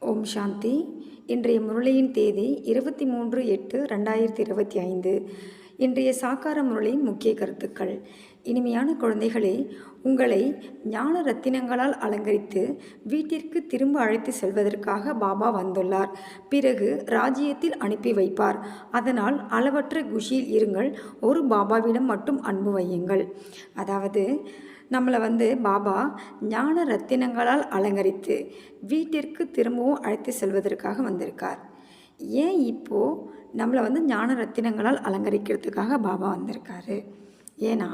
ஓம் சாந்தி. இன்றைய முரளியின் தேதி இருபத்தி மூன்று எட்டு ரெண்டாயிரத்தி இருபத்தி ஐந்து. இன்றைய சாக்கார முரளியின் முக்கிய கருத்துக்கள். இனிமையான குழந்தைகளே உங்களை ஞான ரத்தினங்களால் அலங்கரித்து வீட்டிற்கு திரும்ப அழைத்து செல்வதற்காக பாபா வந்துள்ளார். பிறகு ராஜ்யத்தில் அனுப்பி வைப்பார். அதனால் அளவற்ற குஷியில் இருங்கள். ஒரு பாபாவிடம் மட்டும் அன்பு வையுங்கள். அதாவது நம்மளை வந்து பாபா ஞான ரத்தினங்களால் அலங்கரித்து வீட்டிற்கு திரும்பவும் அழைத்து செல்வதற்காக வந்திருக்கார். ஏன் இப்போது நம்மளை வந்து ஞான ரத்தினங்களால் அலங்கரிக்கிறதுக்காக பாபா வந்திருக்காரு? ஏன்னா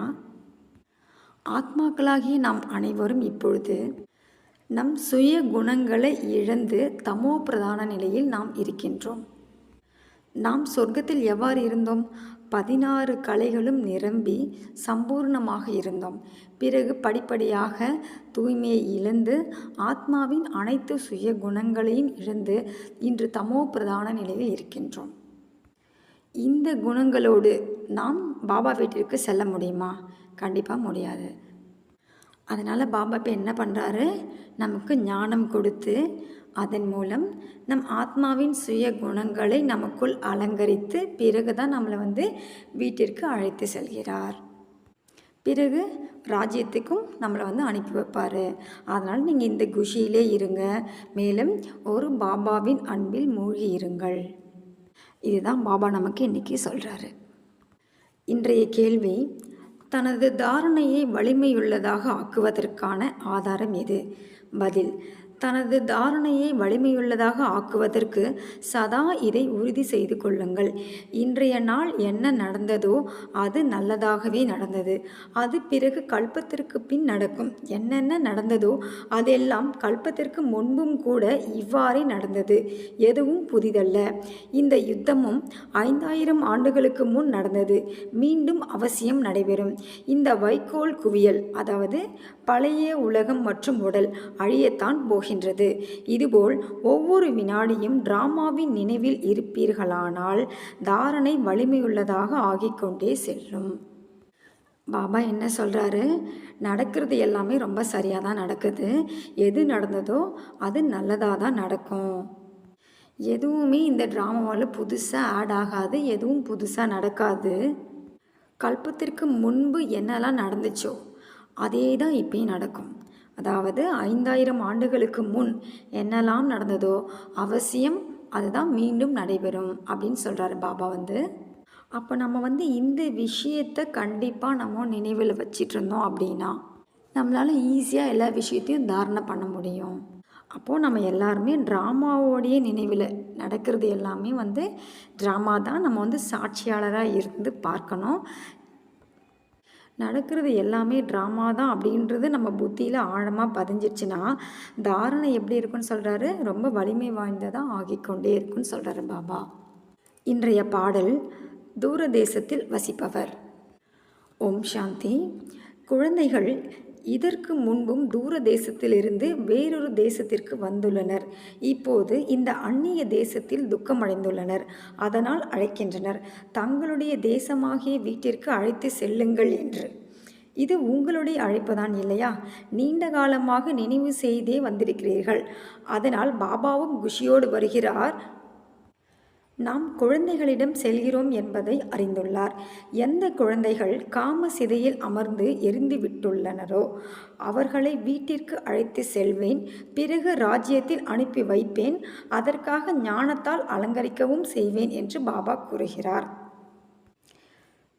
ஆத்மாக்களாகிய நாம் அனைவரும் இப்பொழுது நம் சுய குணங்களை இழந்து தமோ பிரதான நிலையில் நாம் இருக்கின்றோம். நாம் சொர்க்கத்தில் எவ்வாறு இருந்தோம்? பதினாறு கலைகளும் நிரம்பி சம்பூர்ணமாக இருந்தோம். பிறகு படிப்படியாக தூய்மையை இழந்து ஆத்மாவின் அனைத்து சுய குணங்களையும் இழந்து இன்று தமோ பிரதான நிலையில் இருக்கின்றோம். இந்த குணங்களோடு நாம் பாபா வீட்டிற்கு செல்ல முடியுமா? கண்டிப்பாக முடியாது. அதனால் பாபா இப்போ என்ன பண்ணுறாரு நமக்கு ஞானம் கொடுத்து அதன் மூலம் நம் ஆத்மாவின் சுய குணங்களை நமக்குள் அலங்கரித்து பிறகு தான் நம்மளை வந்து வீட்டிற்கு அழைத்து செல்கிறார். பிறகு ராஜ்யத்துக்கும் நம்மளை வந்து அனுப்பி வைப்பார். அதனால் நீங்கள் இந்த குஷியிலே இருங்க. மேலும் ஒரு பாபாவின் அன்பில் மூழ்கி இருங்கள். இதுதான் பாபா நமக்கு இன்றைக்கி சொல்கிறாரு இன்றைய கேள்வி தனது தாரணையை வலிமையுள்ளதாக ஆக்குவதற்கான ஆதாரம் எது? பதில் தனது தாரணையை வலிமையுள்ளதாக ஆக்குவதற்கு சதா இதை உறுதி செய்து கொள்ளுங்கள். இன்றைய நாள் என்ன நடந்ததோ அது நல்லதாகவே நடந்தது. அது பிறகு கல்பத்திற்கு பின் நடக்கும். என்னென்ன நடந்ததோ அதெல்லாம் கல்பத்திற்கு முன்பும் கூட இவ்வாறே நடந்தது. எதுவும் புதிதல்ல. இந்த யுத்தமும் ஐந்தாயிரம் ஆண்டுகளுக்கு முன் நடந்தது. மீண்டும் அவசியம் நடைபெறும். இந்த வைக்கோல் குவியல் அதாவது பழைய உலகம் மற்றும் உடல் அழியத்தான் போகின்றது இதுபோல் ஒவ்வொரு வினாடியும் டிராமாவின் நினைவில் இருப்பீர்களானால் தாரணை வலிமையுள்ளதாக ஆகிக்கொண்டே செல்லும். பாபா என்ன சொல்கிறாரு நடக்கிறது எல்லாமே ரொம்ப சரியாக தான் நடக்குது. எது நடந்ததோ அது நல்லதாக தான் நடக்கும். எதுவுமே இந்த ட்ராமாவில் புதுசாக ஆட் ஆகாது எதுவும் புதுசாக நடக்காது. கல்பத்திற்கு முன்பு என்னெல்லாம் நடந்துச்சோ அதே தான் இப்பயும் நடக்கும். அதாவது ஐந்தாயிரம் ஆண்டுகளுக்கு முன் என்னெல்லாம் நடந்ததோ அவசியம் அதுதான் மீண்டும் நடைபெறும் அப்படின்னு சொல்கிறாரு பாபா வந்து. அப்போ நம்ம வந்து இந்த விஷயத்தை கண்டிப்பாக நம்ம நினைவில் வச்சிட்டு இருந்தோம் அப்படின்னா நம்மளால் ஈஸியாக எல்லா விஷயத்தையும் தாரணை பண்ண முடியும். அப்போது நம்ம எல்லாருமே ட்ராமாவோடைய நினைவில் நடக்கிறது எல்லாமே வந்து ட்ராமா தான் நம்ம வந்து சாட்சியாளராக இருந்து பார்க்கணும். நடக்கிறது எல்லாமே ட்ராமா தான் அப்படின்றது நம்ம புத்தியில் ஆழமாக பதிஞ்சிருச்சுன்னா தாரணை எப்படி இருக்குன்னு சொல்கிறாரு ரொம்ப வலிமை வாய்ந்ததாக ஆகிக்கொண்டே இருக்குன்னு சொல்கிறாரு பாபா. இன்றைய பாடல் தூர தேசத்தில் வசிப்பவர். ஓம் சாந்தி. குழந்தைகள் இதற்கு முன்பும் தூர தேசத்திலிருந்து வேறொரு தேசத்திற்கு வந்துள்ளனர். இப்போது இந்த அந்நிய தேசத்தில் துக்கமடைந்துள்ளனர். அதனால் அழைக்கின்றனர். தங்களுடைய தேசமாகிய வீட்டிற்கு அழைத்து செல்லுங்கள் என்று. இது உங்களுடைய அழைப்புதான் இல்லையா? நீண்ட காலமாக நினைவு செய்தே வந்திருக்கிறீர்கள். அதனால் பாபாவும் குஷியோடு வருகிறார். நாம் குழந்தைகளிடம் செல்கிறோம் என்பதை அறிந்துள்ளார். எந்த குழந்தைகள் காம சிதையில் அமர்ந்து எரிந்து விட்டுள்ளனரோ அவர்களை வீட்டிற்கு அழைத்து செல்வேன் பிறகு ராஜ்யத்தில் அனுப்பி வைப்பேன் அதற்காக ஞானத்தால் அலங்கரிக்கவும் செய்வேன் என்று பாபா கூறுகிறார்.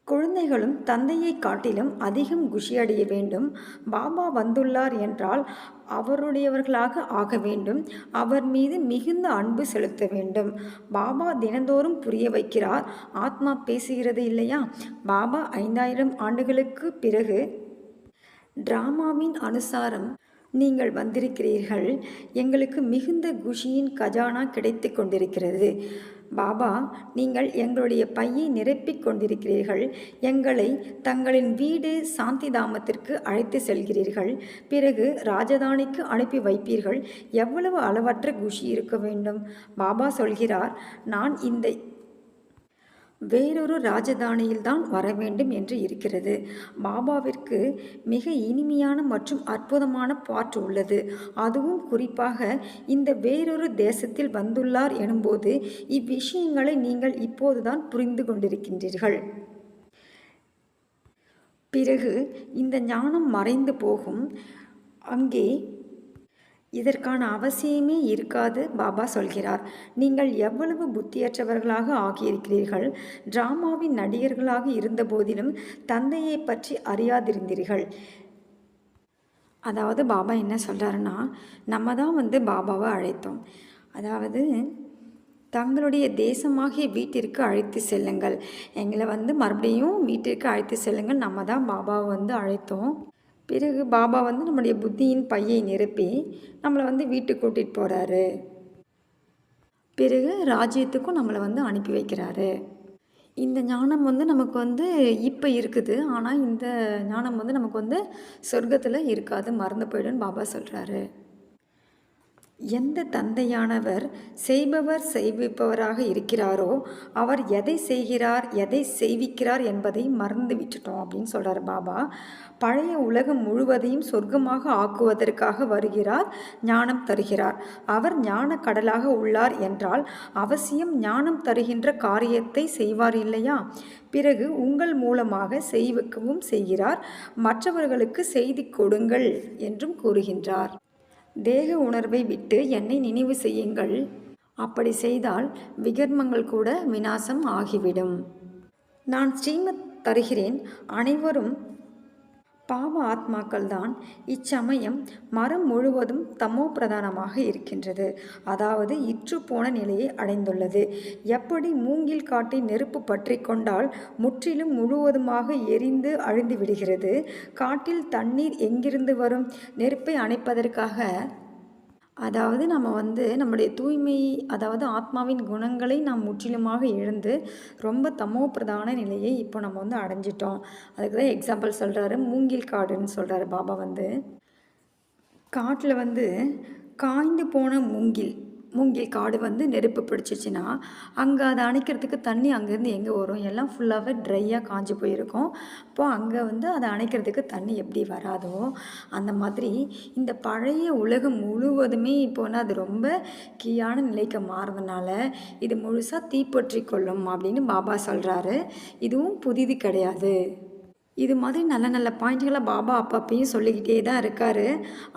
குழந்தைகளும் தந்தையை காட்டிலும் அதிகம் குஷியடைய வேண்டும். பாபா வந்துள்ளார் என்றால் அவருடையவர்களாக ஆக வேண்டும். அவர் மீது மிகுந்த அன்பு செலுத்த வேண்டும். பாபா தினந்தோறும் புரிய வைக்கிறார். ஆத்மா பேசுகிறது இல்லையா? பாபா ஐந்தாயிரம் ஆண்டுகளுக்கு பிறகு டிராமாவின் அனுசாரம் நீங்கள் வந்திருக்கிறீர்கள். எங்களுக்கு மிகுந்த குஷியின் கஜானா கிடைத்து கொண்டிருக்கிறது. பாபா நீங்கள் எங்களுடைய பையை நிரப்பிக் கொண்டிருக்கிறீர்கள். எங்களை தங்களின் வீடு சாந்தி தாமத்திற்கு அழைத்து செல்கிறீர்கள். பிறகு ராஜதானிக்கு அனுப்பி வைப்பீர்கள். எவ்வளவு அளவற்ற குஷி இருக்க வேண்டும்? பாபா சொல்கிறார் நான் இந்த வேறொரு ராஜதானியில்தான் வர வேண்டும் என்று இருக்கிறது. பாபாவிற்கு மிக இனிமையான மற்றும் அற்புதமான பாட்டு உள்ளது. அதுவும் குறிப்பாக இந்த வேறொரு தேசத்தில் வந்துள்ளார் எனும்போது இவ்விஷயங்களை நீங்கள் இப்போதுதான் புரிந்து கொண்டிருக்கின்றீர்கள். பிறகு இந்த ஞானம் மறைந்து போகும். அங்கே இதற்கான அவசியமே இருக்காது பாபா சொல்கிறார். நீங்கள் எவ்வளவு புத்தியற்றவர்களாக ஆகியிருக்கிறீர்கள் டிராமாவின் நடிகர்களாக இருந்தபோதிலும் தந்தையை பற்றி அறியாதிருந்தீர்கள். அதாவது பாபா என்ன சொல்கிறாருன்னா நம்ம தான் வந்து பாபாவை அழைத்தோம். அதாவது தங்களுடைய தேசமாகிய வீட்டிற்கு அழைத்து செல்லுங்கள். எங்களை வந்து மறுபடியும் வீட்டிற்கு அழைத்து செல்லுங்கள். நம்ம தான் பாபாவை வந்து அழைத்தோம். பிறகு பாபா வந்து நம்முடைய புத்தியின் பையை நிரப்பி நம்மளை வந்து வீட்டுக்கு கூட்டிகிட்டு போகிறாரு பிறகு ராஜ்யத்துக்கும் நம்மளை வந்து அனுப்பி வைக்கிறாரு. இந்த ஞானம் வந்து நமக்கு வந்து இப்போ இருக்குது. ஆனால் இந்த ஞானம் வந்து நமக்கு வந்து சொர்க்கத்தில் இருக்காது. மறந்து போயிடுன்னு பாபா சொல்கிறாரு எந்த தந்தையானவர் செய்பவர் செய்விப்பவராக இருக்கிறாரோ அவர் எதை செய்கிறார் எதை செய்விக்கிறார் என்பதை மறந்து விட்டுட்டோம் அப்படின்னு சொல்கிறார் பாபா. பழைய உலகம் முழுவதையும் சொர்க்கமாக ஆக்குவதற்காக வருகிறார் ஞானம் தருகிறார். அவர் ஞான கடலாக உள்ளார் என்றால் அவசியம் ஞானம் தருகின்ற காரியத்தை செய்வார் இல்லையா? பிறகு உங்கள் மூலமாக செய்விக்கவும் செய்கிறார். மற்றவர்களுக்கு செய்தி கொடுங்கள் என்றும் கூறுகின்றார். தேக உணர்வை விட்டு என்னை நினைவு செய்யுங்கள். அப்படி செய்தால் விகர்மங்கள் கூட விநாசம் ஆகிவிடும். நான் ஸ்ரீமத் தருகிறேன் அனைவரும் பாவ ஆத்மாக்கள் தான் இச்சமயம் மரம் முழுவதும் தமோ பிரதானமாக இருக்கின்றது. அதாவது இற்று போன நிலையை அடைந்துள்ளது. எப்படி மூங்கில் காட்டை நெருப்பு பற்றி கொண்டால் முற்றிலும் முழுவதுமாக எரிந்து அழிந்து விடுகிறது? காட்டில் தண்ணீர் எங்கிருந்து வரும்? நெருப்பை அணைப்பதற்காக அதாவது நம்ம வந்து நம்முடைய தூய்மை அதாவது ஆத்மாவின் குணங்களை நாம் முற்றிலுமாக இழந்து ரொம்ப தமோ பிரதான நிலையை இப்போ நம்ம வந்து அடைஞ்சிட்டோம். அதுக்கு தான் எக்ஸாம்பிள் சொல்கிறாரு மூங்கில் காடுன்னு சொல்கிறாரு பாபா வந்து. காட்டில் வந்து காய்ந்து போன மூங்கில் மூங்கில் காடு வந்து நெருப்பு பிடிச்சிச்சின்னா அங்கே அதை அணைக்கிறதுக்கு தண்ணி அங்கேருந்து எங்கே வரும்? எல்லாம் ஃபுல்லாகவே ட்ரையாக காஞ்சி போயிருக்கும். அப்போது அங்கே வந்து அதை அணைக்கிறதுக்கு தண்ணி எப்படி வராதோ அந்த மாதிரி இந்த பழைய உலகம் முழுவதுமே இப்போ அது ரொம்ப கீழான நிலைக்கு மாறுறதுனால இது முழுசாக தீப்பற்றி கொள்ளும் அப்படின்னு பாபா சொல்கிறாரு இதுவும் புதிது கிடையாது. இது மாதிரி நல்ல நல்ல பாயிண்ட்களை பாபா அப்பப்பையும் சொல்லிக்கிட்டே தான் இருக்கார்.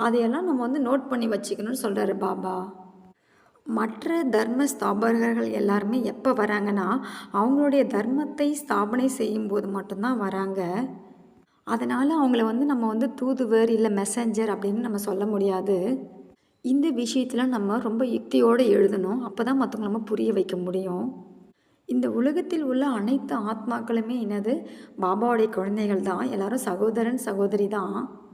அதையெல்லாம் நம்ம வந்து நோட் பண்ணி வச்சுக்கணும்னு சொல்கிறாரு பாபா. மற்ற தர்ம ஸ்தாபகர்கள் எல்லாருமே எப்போ வராங்கன்னா அவங்களுடைய தர்மத்தை ஸ்தாபனை செய்யும்போது மட்டும்தான் வராங்க. அதனால் அவங்கள வந்து நம்ம வந்து தூதுவர் இல்லை மெசஞ்சர் அப்படின்னு நம்ம சொல்ல முடியாது. இந்த விஷயத்தில் நம்ம ரொம்ப யுக்தியோடு எழுதணும். அப்போ தான் மற்றவங்க நம்ம புரிய வைக்க முடியும். இந்த உலகத்தில் உள்ள அனைத்து ஆத்மாக்களுமே என்னது? பாபாவுடைய குழந்தைகள் தான். எல்லாரும் சகோதரன் சகோதரி தான்.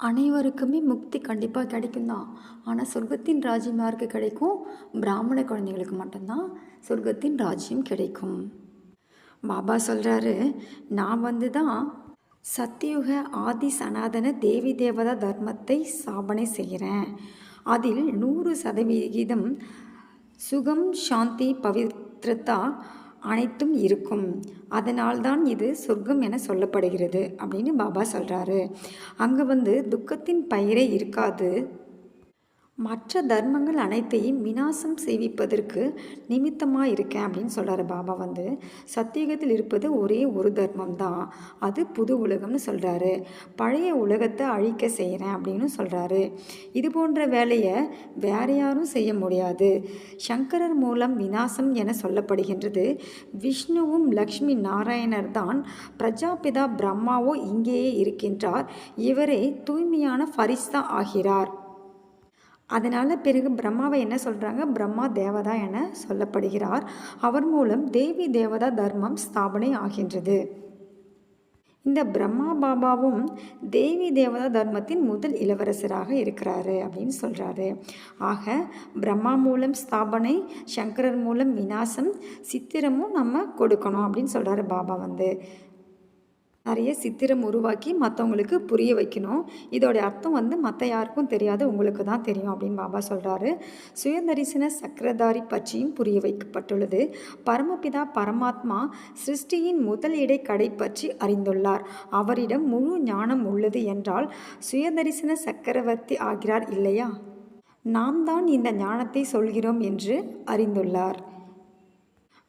அனைவருக்குமே முக்தி கண்டிப்பாக கிடைக்கும் தான் ஆனால் சொர்க்கத்தின் ராஜ்யம் யாருக்கு கிடைக்கும்? பிராமண குழந்தைகளுக்கு மட்டும்தான் சொர்க்கத்தின் ராஜ்யம் கிடைக்கும். பாபா சொல்கிறாரு நான் வந்து தான் சத்தியுக ஆதி சனாதன தேவி தேவதா தர்மத்தை ஸ்தாபனை செய்கிறேன் அதில் நூறு சதவிகிதம் சுகம் சாந்தி பவித்ரதா அனைத்தும் இருக்கும். அதனால்தான் இது சொர்க்கம் என சொல்லப்படுகிறது அப்படின்னு பாபா சொல்கிறாரு அங்கே வந்து துக்கத்தின் பயிரே இருக்காது. மற்ற தர்மங்கள் அனைத்தையும் விநாசம் செய்விப்பதற்கு நிமித்தமாக இருக்கேன் அப்படின்னு சொல்கிறாரு பாபா வந்து. சத்தியுகத்தில் இருப்பது ஒரே ஒரு தர்மம் தான் அது புது உலகம்னு சொல்கிறாரு பழைய உலகத்தை அழிக்க செய்கிறேன் அப்படின்னு சொல்கிறாரு இது போன்ற வேலையை வேற யாரும் செய்ய முடியாது. சங்கரர் மூலம் விநாசம் என சொல்லப்படுகின்றது. விஷ்ணுவும் லக்ஷ்மி நாராயணர் தான் பிரஜாபிதா பிரம்மாவோ இங்கேயே இருக்கின்றார். இவரே தூய்மையான ஃபரிஸ்தா ஆகிறார். அதனால் பிறகு பிரம்மாவை என்ன சொல்கிறாங்க பிரம்மா தேவதா என சொல்லப்படுகிறார். அவர் மூலம் தேவி தேவதா தர்மம் ஸ்தாபனை ஆகின்றது. இந்த பிரம்மா பாபாவும் தேவி தேவதா தர்மத்தின் முதல் இளவரசராக இருக்கிறாரு அப்படின்னு சொல்கிறாரு ஆக பிரம்மா மூலம் ஸ்தாபனை சங்கரர் மூலம் விநாசம் சித்திரமும் நம்ம கொடுக்கணும் அப்படின்னு சொல்கிறாரு பாபா வந்து. நிறைய சித்திரம் உருவாக்கி மற்றவங்களுக்கு புரிய வைக்கணும். இதோடைய அர்த்தம் வந்து மற்ற யாருக்கும் தெரியாது உங்களுக்கு தான் தெரியும் அப்படின்னு பாபா சொல்கிறாரு சுயதரிசன சக்கரதாரி பற்றியும் புரிய வைக்கப்பட்டுள்ளது. பரமபிதா பரமாத்மா சிருஷ்டியின் முதல் இடைக்கடை பற்றி அறிந்துள்ளார். அவரிடம் முழு ஞானம் உள்ளது என்றால் சுயதரிசன சக்கரவர்த்தி ஆகிறார் இல்லையா? நாம் தான் இந்த ஞானத்தை சொல்கிறோம் என்று அறிந்துள்ளார்.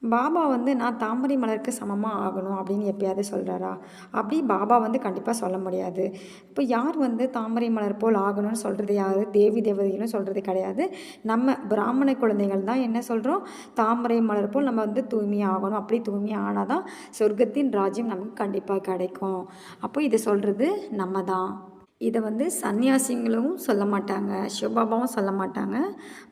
பாபா வந்து நான் தாமரை மலருக்கு சமமாக ஆகணும் அப்படின்னு எப்பயாவது சொல்கிறாரா அப்படி பாபா வந்து கண்டிப்பாக சொல்ல முடியாது. இப்போ யார் வந்து தாமரை மலர் போல் ஆகணும்னு சொல்கிறது யார்? தேவி தேவதைகளும் சொல்கிறது கிடையாது. நம்ம பிராமண குழந்தைகள் தான் என்ன சொல்கிறோம் தாமரை மலர் போல் நம்ம வந்து தூய்மையாக ஆகணும். அப்படி தூய்மையாக ஆனால் தான் சொர்க்கத்தின் ராஜ்யம் நமக்கு கண்டிப்பாக கிடைக்கும். அப்போ இதை சொல்கிறது நம்ம தான். இதை வந்து சன்னியாசிங்களும் சொல்ல மாட்டாங்க. சிவபாபாவும் சொல்ல மாட்டாங்க.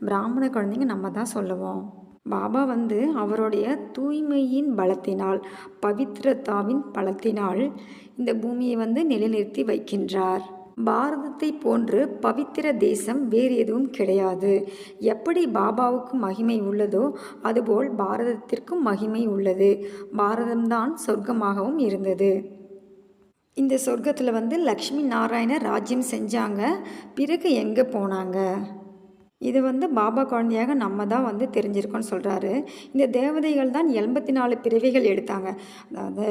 பிராமண குழந்தைங்க நம்ம தான் சொல்லுவோம். பாபா வந்து அவருடைய தூய்மையின் பலத்தினால் பவித்ரதாவின் பலத்தினால் இந்த பூமியை வந்து நிலைநிறுத்தி வைக்கின்றார். பாரதத்தை போன்று பவித்திர தேசம் வேறு எதுவும் கிடையாது. எப்படி பாபாவுக்கு மகிமை உள்ளதோ அதுபோல் பாரதத்திற்கும் மகிமை உள்ளது. பாரதம்தான் சொர்க்கமாகவும் இருந்தது. இந்த சொர்க்கத்தில் வந்து லக்ஷ்மி நாராயண ராஜ்யம் செஞ்சாங்க. பிறகு எங்கே போனாங்க? இது வந்து பாபா குழந்தையாக நம்ம தான் வந்து தெரிஞ்சிருக்கோன்னு சொல்கிறாரு இந்த தேவதைகள் தான் எண்பத்தி நாலு பிறவிகள் எடுத்தாங்க. அதாவது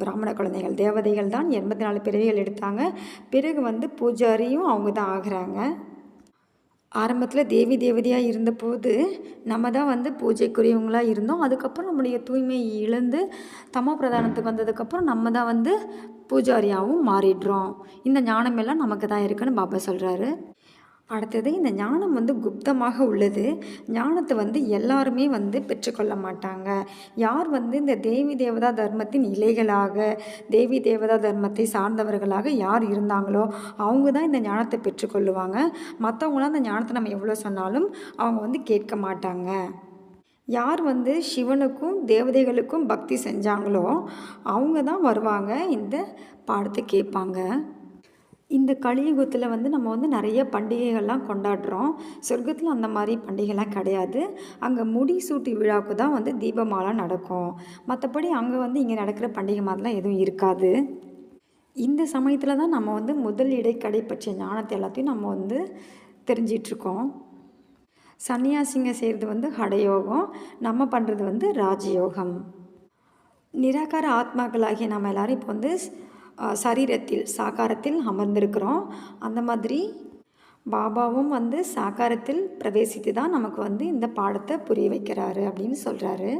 பிராமண குழந்தைகள் தேவதைகள் தான் எண்பத்தி நாலு பிறவிகள் எடுத்தாங்க. பிறகு வந்து பூஜாரியும் அவங்க தான் ஆகுறாங்க. ஆரம்பத்தில் தேவி தேவதையாக இருந்தபோது நம்ம தான் வந்து பூஜைக்குரியவங்களாக இருந்தோம். அதுக்கப்புறம் நம்முடைய தூய்மை இழந்து தமோ பிரதானத்துக்கு வந்ததுக்கப்புறம் நம்ம தான் வந்து பூஜாரியாகவும் மாறிடுறோம். இந்த ஞானமெல்லாம் நமக்கு தான் இருக்குன்னு பாபா சொல்கிறாரு அடுத்தது இந்த ஞானம் வந்து குப்தமாக உள்ளது. ஞானத்தை வந்து எல்லாருமே வந்து பெற்றுக்கொள்ள மாட்டாங்க. யார் வந்து இந்த தேவி தேவதா தர்மத்தின் இலைகளாக தேவி தேவதா தர்மத்தை சார்ந்தவர்களாக யார் இருந்தாங்களோ அவங்க தான் இந்த ஞானத்தை பெற்றுக்கொள்ளுவாங்க. மற்றவங்களாம் அந்த ஞானத்தை நம்ம எவ்வளோ சொன்னாலும் அவங்க வந்து கேட்க மாட்டாங்க. யார் வந்து சிவனுக்கும் தேவதைகளுக்கும் பக்தி செஞ்சாங்களோ அவங்க தான் வருவாங்க இந்த பாடத்தை கேட்பாங்க. இந்த கலியுகத்தில் வந்து நம்ம வந்து நிறைய பண்டிகைகள்லாம் கொண்டாடுறோம். சொர்க்கத்தில் அந்த மாதிரி பண்டிகைலாம் கிடையாது. அங்கே முடி சூட்டி விழாவுக்கு தான் வந்து தீபமாலா நடக்கும். மற்றபடி அங்கே வந்து இங்கே நடக்கிற பண்டிகை மாதிரிலாம் எதுவும் இருக்காது. இந்த சமயத்தில் தான் நம்ம வந்து முதல் இடைக்கடை பற்றிய ஞானத்தை எல்லாத்தையும் நம்ம வந்து தெரிஞ்சிட்ருக்கோம். சன்னியாசிங்க செய்கிறது வந்து ஹடயோகம் நம்ம பண்ணுறது வந்து ராஜயோகம். நிராகார ஆத்மாக்களாகிய நம்ம எல்லோரும் இப்போ வந்து சரீரத்தில் சாக்காரத்தில் அமர்ந்திருக்கிறோம். அந்த மாதிரி பாபாவும் வந்து சாகாரத்தில் பிரவேசித்து தான் நமக்கு வந்து இந்த பாடத்தை புரிய வைக்கிறாரு அப்படின்னு சொல்கிறாரு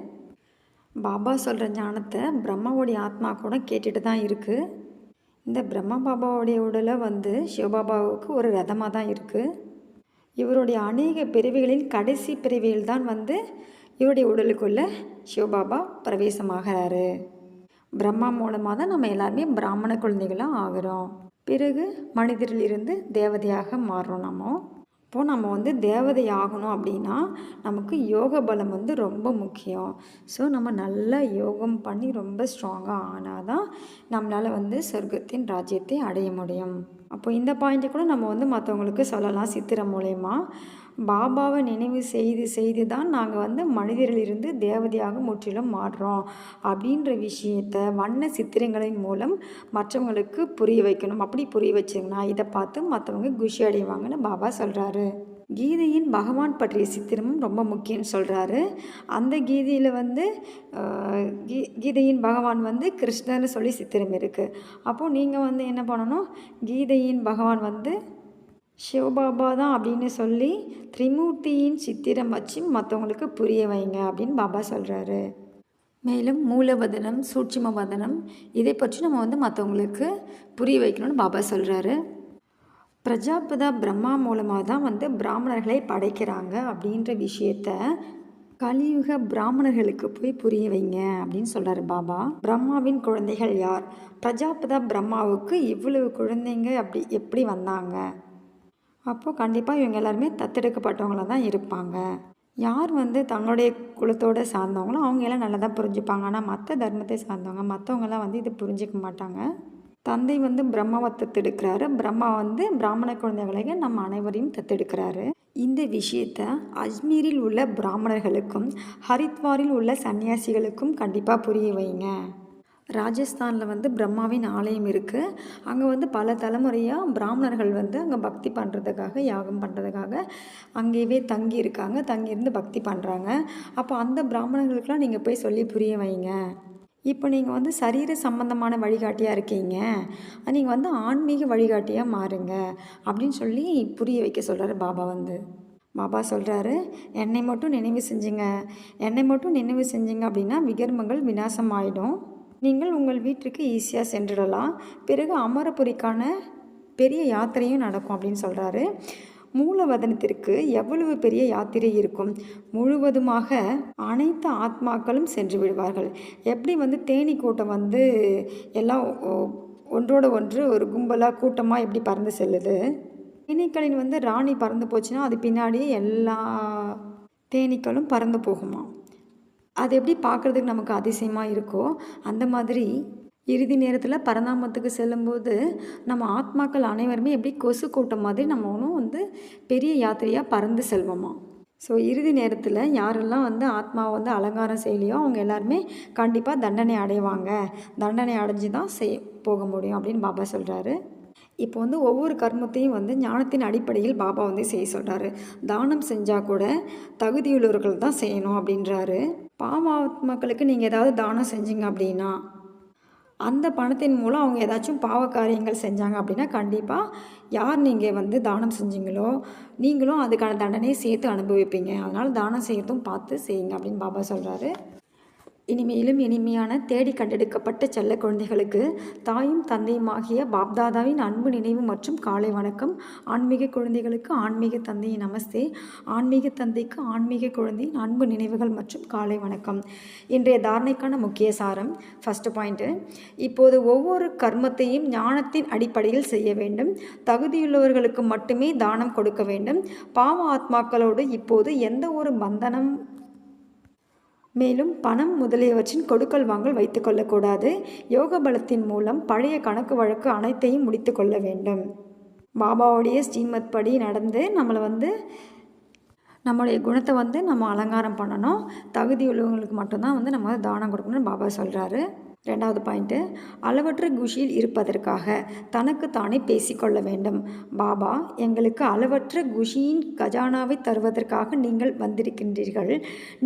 பாபா சொல்கிற ஞானத்தை பிரம்மாவுடைய ஆத்மா கூட கேட்டுட்டு தான் இருக்குது இந்த பிரம்ம பாபாவுடைய உடலை வந்து சிவபாபாவுக்கு ஒரு ரதமாக தான் இருக்குது இவருடைய அநேக பிறவிகளின் கடைசி பிறவியில் தான் வந்து இவருடைய உடலுக்குள்ளே சிவபாபா பிரவேசமாகிறாரு. பிரம்மா மூலமாக தான் நம்ம எல்லாருமே பிராமண குழந்தைகளாக ஆகிறோம். பிறகு மனிதரிலிருந்து தேவதையாக மாறுறோம் நம்ம. இப்போது நம்ம வந்து தேவதை ஆகணும் அப்படின்னா நமக்கு யோக பலம் வந்து ரொம்ப முக்கியம். ஸோ நம்ம நல்லா யோகம் பண்ணி ரொம்ப ஸ்ட்ராங்காக ஆனால் தான் நம்மளால் வந்து சொர்க்கத்தின் ராஜ்யத்தை அடைய முடியும். அப்போ இந்த பாயிண்ட்டை கூட நம்ம வந்து மற்றவங்களுக்கு சொல்லலாம் சித்திரம் மூலயமா. பாபாவை நினைவு செய்து செய்து தான் நாங்கள் வந்து மனிதரிலிருந்து தேவதையாக முற்றிலும் மாறுறோம் அப்படின்ற விஷயத்தை வண்ண சித்திரங்களின் மூலம் மற்றவங்களுக்கு புரிய வைக்கணும். அப்படி புரிய வச்சிங்கன்னா இதை பார்த்து மற்றவங்க குஷி அடைவாங்கன்னு பாபா சொல்கிறாரு கீதையின் பகவான் பற்றிய சித்திரமும் ரொம்ப முக்கியம்னு சொல்கிறாரு அந்த கீதையில் வந்து கீ கீதையின் பகவான் வந்து கிருஷ்ணர்னு சொல்லி சித்திரம் இருக்குது அப்போது நீங்கள் வந்து என்ன பண்ணணும்? கீதையின் பகவான் வந்து சிவபாபா தான் அப்படின்னு சொல்லி திரிமூர்த்தியின் சித்திரம் வச்சு மற்றவங்களுக்கு புரிய வைங்க அப்படின்னு பாபா சொல்கிறாரு மேலும் மூலவதனம் சூட்சும வதனம் இதை பற்றி நம்ம வந்து மற்றவங்களுக்கு புரிய வைக்கணும்னு பாபா சொல்கிறாரு பிரஜாபதா பிரம்மா மூலமாக தான் வந்து பிராமணர்களை படைக்கிறாங்க அப்படின்ற விஷயத்த கலியுக பிராமணர்களுக்கு போய் புரிய வைங்க அப்படின்னு சொல்கிறாரு பாபா. பிரம்மாவின் குழந்தைகள் யார்? பிரஜாபதா பிரம்மாவுக்கு இவ்வளவு குழந்தைங்க அப்படி எப்படி வந்தாங்க? அப்போது கண்டிப்பாக இவங்க எல்லாருமே தத்தெடுக்கப்பட்டவங்களாக தான் இருப்பாங்க. யார் வந்து தங்களுடைய குலத்தோடு சார்ந்தவங்களோ அவங்க எல்லாம் நல்லா தான் புரிஞ்சுப்பாங்க. ஆனால் மற்ற தர்மத்தை சார்ந்தவங்க மற்றவங்களாம் வந்து இது புரிஞ்சிக்க மாட்டாங்க. தந்தை வந்து பிரம்மாவை தத்தெடுக்கிறாரு. பிரம்மா வந்து பிராமண குழந்தைகளையும் நம்ம அனைவரையும் தத்தெடுக்கிறாரு. இந்த விஷயத்த அஜ்மீரில் உள்ள பிராமணர்களுக்கும் ஹரித்வாரில் உள்ள சன்னியாசிகளுக்கும் கண்டிப்பாக புரிய வைங்க. ராஜஸ்தானில் வந்து பிரம்மாவின் ஆலயம் இருக்குது அங்கே வந்து பல தலைமுறையாக பிராமணர்கள் வந்து அங்கே பக்தி பண்ணுறதுக்காக யாகம் பண்ணுறதுக்காக அங்கேயே தங்கி இருக்காங்க தங்கியிருந்து பக்தி பண்ணுறாங்க அப்போ அந்த பிராமணர்களுக்கெலாம் நீங்கள் போய் சொல்லி புரிய வைங்க. இப்போ நீங்கள் வந்து சரீர சம்பந்தமான வழிகாட்டியாக இருக்கீங்க. நீங்கள் வந்து ஆன்மீக வழிகாட்டியாக மாறுங்க அப்படின்னு சொல்லி புரிய வைக்க சொல்கிறாரு பாபா வந்து. பாபா சொல்கிறாரு என்னை மட்டும் நினைவு செஞ்சுங்க. என்னை மட்டும் நினைவு செஞ்சுங்க அப்படின்னா விகர்மங்கள் விநாசம் ஆகிடும் நீங்கள் உங்கள் வீட்டிற்கு ஈஸியாக சென்றிடலாம். பிறகு அமரபுரிக்கான பெரிய யாத்திரையும் நடக்கும் அப்படின்னு சொல்கிறாரு மூலவதனத்திற்கு எவ்வளவு பெரிய யாத்திரை இருக்கும்? முழுவதுமாக அனைத்து ஆத்மாக்களும் சென்று விடுவார்கள். எப்படி வந்து தேனி கூட்டம் வந்து எல்லாம் ஒன்றோட ஒன்று ஒரு கும்பலாக கூட்டமாக எப்படி பறந்து செல்லுது? தேனீக்களின் வந்து ராணி பறந்து போச்சுன்னா அது பின்னாடியே எல்லா தேனீக்களும் பறந்து போகுமா அது எப்படி பார்க்குறதுக்கு நமக்கு அதிசயமாக இருக்கோ அந்த மாதிரி இறுதி நேரத்தில் பரந்தாமத்துக்கு செல்லும்போது நம்ம ஆத்மாக்கள் அனைவருமே எப்படி கொசு கூட்டம் மாதிரி நம்ம ஒன்றும் வந்து பெரிய யாத்திரையாக பறந்து செல்வோமா. ஸோ இறுதி நேரத்தில் யாரெல்லாம் வந்து ஆத்மாவை வந்து அலங்காரம் செய்யலையோ அவங்க எல்லாருமே கண்டிப்பாக தண்டனை அடைவாங்க. தண்டனை அடைஞ்சு தான் செய் போக முடியும் அப்படின்னு பாபா சொல்கிறாரு இப்போ வந்து ஒவ்வொரு கர்மத்தையும் வந்து ஞானத்தின் அடிப்படையில் பாபா வந்து செய்ய சொல்கிறாரு தானம் செஞ்சால் கூட தகுதியுள்ளவர்கள் தான் செய்யணும் அப்படின்றாரு. பாவாத்மாக்களுக்கு நீங்கள் ஏதாவது தானம் செஞ்சீங்க அப்படின்னா அந்த பணத்தின் மூலம் அவங்க ஏதாச்சும் பாவ காரியங்கள் செஞ்சாங்க அப்படின்னா கண்டிப்பாக யார் நீங்கள் வந்து தானம் செஞ்சீங்களோ நீங்களும் அதுக்கான தண்டனையை சேர்த்து அனுபவிப்பீங்க. அதனால் தானம் செய்கிறதும் பார்த்து செய்யுங்க அப்படின்னு பாபா சொல்கிறாரு இனிமேலும் இனிமையான தேடி கண்டெடுக்கப்பட்ட செல்ல குழந்தைகளுக்கு தாயும் தந்தையுமாகிய பாப்தாதாவின் அன்பு நினைவு மற்றும் காலை வணக்கம். ஆன்மீக குழந்தைகளுக்கு ஆன்மீக தந்தையின் நமஸ்தே. ஆன்மீக தந்தைக்கு ஆன்மீக குழந்தையின் அன்பு நினைவுகள் மற்றும் காலை வணக்கம். இன்றைய தாரணைக்கான முக்கிய சாரம் ஃபஸ்ட்டு பாயிண்ட்டு இப்போது ஒவ்வொரு கர்மத்தையும் ஞானத்தின் அடிப்படையில் செய்ய வேண்டும். தகுதியுள்ளவர்களுக்கு மட்டுமே தானம் கொடுக்க வேண்டும். பாவ ஆத்மாக்களோடு இப்போது எந்த ஒரு பந்தனம் மேலும் பணம் முதலியவற்றின் கொடுக்கல் வாங்கல் வைத்துக்கொள்ளக்கூடாது யோக பலத்தின் மூலம் பழைய கணக்கு வழக்கு அனைத்தையும் முடித்து கொள்ள வேண்டும். பாபாவுடைய ஸ்ரீமத் படி நடந்து நம்மளை வந்து நம்மளுடைய குணத்தை வந்து நம்ம அலங்காரம் பண்ணணும். தகுதி உள்ளவங்களுக்கு மட்டும்தான் வந்து நம்ம தானம் கொடுக்கணும்னு பாபா சொல்கிறாரு ரெண்டாவது பாயிண்ட்டு அளவற்ற குஷியில் இருப்பதற்காக தனக்கு தானே பேசிக்கொள்ள வேண்டும். பாபா எங்களுக்கு அளவற்ற குஷியின் கஜானாவை தருவதற்காக நீங்கள் வந்திருக்கின்றீர்கள்.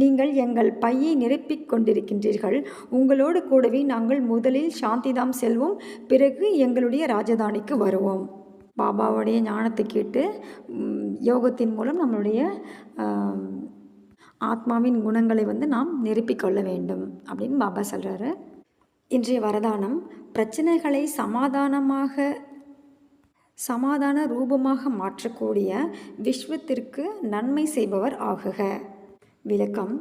நீங்கள் எங்கள் பையை நிரப்பிக் கொண்டிருக்கின்றீர்கள். உங்களோடு கூடவே நாங்கள் முதலில் சாந்திதாம் செல்வோம் பிறகு எங்களுடைய ராஜதானிக்கு வருவோம். பாபாவுடைய ஞானத்தை கேட்டு யோகத்தின் மூலம் நம்மளுடைய ஆத்மாவின் குணங்களை வந்து நாம் நிரப்பிக்கொள்ள வேண்டும் அப்படின்னு பாபா சொல்கிறாரு இன்றைய வரதானம் பிரச்சனைகளை சமாதானமாக சமாதான ரூபமாக மாற்றக்கூடிய விஸ்வத்திற்கு நன்மை செய்பவர் ஆகுக. விளக்கம்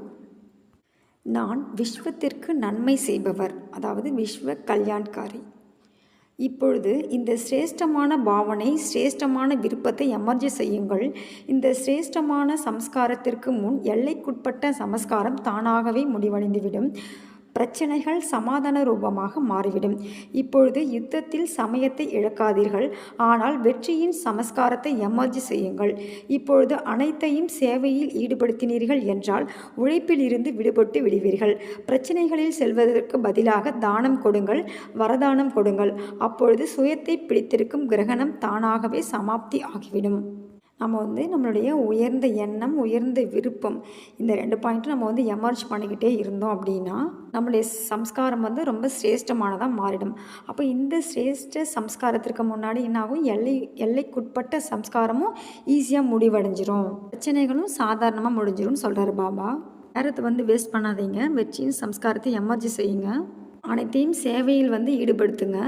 நான் விஸ்வத்திற்கு நன்மை செய்பவர் அதாவது விஸ்வ கல்யாண்காரி. இப்பொழுது இந்த சிரேஷ்டமான பாவனை சிரேஷ்டமான விருப்பத்தை எமர்ஜி செய்யுங்கள். இந்த சிரேஷ்டமான சம்ஸ்காரத்திற்கு முன் எல்லைக்குட்பட்ட சமஸ்காரம் தானாகவே முடிவடைந்துவிடும். பிரச்சனைகள் சமாதான ரூபமாக மாறிவிடும். இப்பொழுது யுத்தத்தில் சமயத்தை இழக்காதீர்கள். ஆனால் வெற்றியின் சமஸ்காரத்தை எமர்ஜி செய்யுங்கள். இப்பொழுது அனைத்தையும் சேவையில் ஈடுபடுத்தினீர்கள் என்றால் உழைப்பிலிருந்து விடுபட்டு விடுவீர்கள். பிரச்சனைகளில் செல்வதற்கு பதிலாக தானம் கொடுங்கள் வரதானம் கொடுங்கள். அப்பொழுது சுயத்தை பிடித்திருக்கும் கிரகணம் தானாகவே சமாப்தி ஆகிவிடும். நம்ம வந்து நம்மளுடைய உயர்ந்த எண்ணம் உயர்ந்த விருப்பம் இந்த ரெண்டு பாயிண்ட்டும் நம்ம வந்து எமர்ஜ் பண்ணிக்கிட்டே இருந்தோம் அப்படின்னா நம்மளுடைய சம்ஸ்காரம் வந்து ரொம்ப சிரேஷ்டமானதாக மாறிடும். அப்போ இந்த சிரேஷ்ட சம்ஸ்காரத்திற்கு முன்னாடி என்னாகும்? எல்லை எல்லைக்குட்பட்ட சம்ஸ்காரமும் ஈஸியாக முடிவடைஞ்சிரும். பிரச்சனைகளும் சாதாரணமாக முடிஞ்சிரும்னு சொல்கிறாரு பாபா. நேரத்தை வந்து வேஸ்ட் பண்ணாதீங்க. வெற்றியின் சம்ஸ்காரத்தை எமர்ஜி செய்யுங்க. அனைத்தையும் சேவையில் வந்து ஈடுபடுத்துங்க.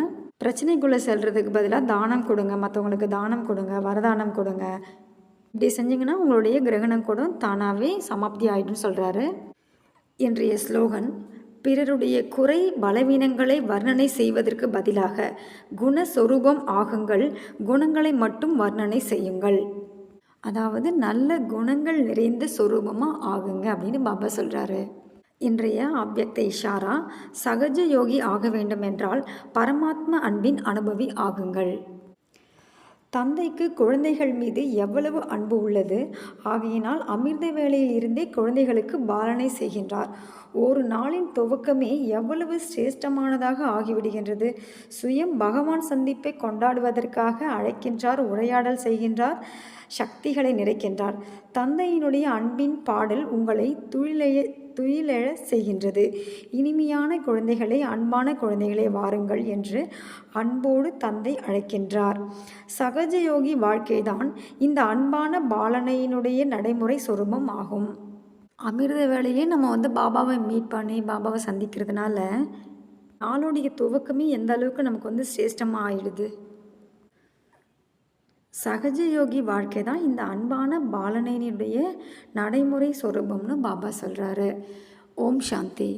பிரச்சனைக்குள்ளே செல்கிறதுக்கு பதிலாக தானம் கொடுங்க. மற்றவங்களுக்கு தானம் கொடுங்க. வரதானம் கொடுங்க. இப்படி செஞ்சிங்கன்னா உங்களுடைய கிரகணம் கூட தானாகவே சமாப்தி ஆகிடும்னு சொல்கிறாரு இன்றைய ஸ்லோகன் பிறருடைய குறை பலவீனங்களை வர்ணனை செய்வதற்கு பதிலாக குணஸ்வரூபம் ஆகுங்கள். குணங்களை மட்டும் வர்ணனை செய்யுங்கள். அதாவது நல்ல குணங்கள் நிறைந்த சொரூபமாக ஆகுங்க அப்படின்னு பாபா சொல்கிறாரு இன்றைய அவ்வக்த இஷாரா சகஜ யோகி ஆக வேண்டும் என்றால் பரமாத்ம அன்பின் அனுபவி ஆகுங்கள். தந்தைக்கு குழந்தைகள் மீது எவ்வளவு அன்பு உள்ளது? ஆகையினால் அமிர்த வேளையில் இருந்தே குழந்தைகளுக்கு பாலனை செய்கின்றார். ஒரு நாளின் துவக்கமே எவ்வளவு சிரேஷ்டமானதாக ஆகிவிடுகின்றது. சுயம் பகவான் சந்திப்பை கொண்டாடுவதற்காக அழைக்கின்றார் உரையாடல் செய்கின்றார் சக்திகளை நிறைக்கின்றார். தந்தையினுடைய அன்பின் பாடல் உங்களை துயிலைய துயிலெழ செய்கின்றது. இனிமையான குழந்தைகளை அன்பான குழந்தைகளை வாருங்கள் என்று அன்போடு தந்தை அழைக்கின்றார். சகஜயோகி வாழ்க்கைதான் இந்த அன்பான பாலனையினுடைய நடைமுறை சொருபம் ஆகும். அமிர்த வேளையிலே நம்ம வந்து பாபாவை மீட் பண்ணி பாபாவை சந்திக்கிறதுனால நாளுடைய துவக்கமே எந்த அளவுக்கு நமக்கு வந்து சிரேஷ்டமாக ஆயிடுது? சகஜயோகி வாழ்க்கை தான் இந்த அன்பான பாலனையினுடைய நடைமுறை சொரூபம்னு பாபா சொல்கிறாரு ஓம் சாந்தி.